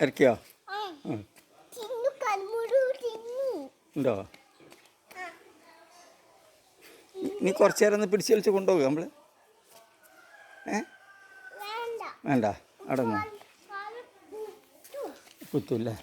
ഇറക്കിയോ ആ ഉം. തിന്നു കടുമുണ്ടു തിന്നു ഉണ്ടോ? നീ കുറച്ച് നേരം ഒന്ന് പിടിച്ച് വലിച്ച് കൊണ്ടുപോകുക നമ്മൾ ഏ? വേണ്ട. അവിടെ നിന്ന്. കുത്തൂല്ലേ?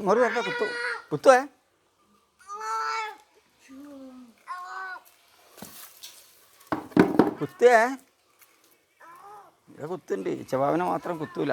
ഇങ്ങോട്ട് വരട്ടെ കുത്തു. കുത്തുവേ. കുത്തേ കുത്തുണ്ട്. ചവാവിനെ മാത്രം കുത്തൂല.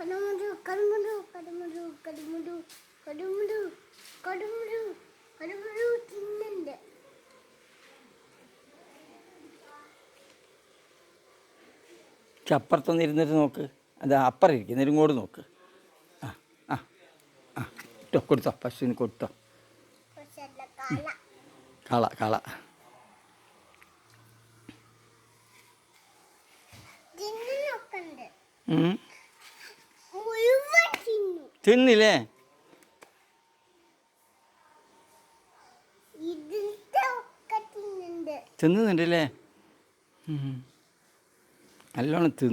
കടുമുരു കടുമുരു കടുമുരു കടുമുരു കടുമുരു കടുമുരു കടുമുരു തിന്നുണ്ട്. പക്ഷെ അപ്പുറത്തൊന്ന് ഇരുന്നിട്ട് നോക്ക്. അത് അപ്പുറം ഇരിക്കും. ഇങ്ങോട്ട് നോക്ക്. ആ ആ ആ. കൊടുത്തോ. പശുവിന് കൊടുത്തോ. കള കള തിന്നൊക്കെ ഉണ്ട് ഉം. മുഴുവൻ തിന്നു തിന്നില്ലേ? തിന്നുന്നുണ്ടല്ലേ. നല്ലോണം തിന്നു.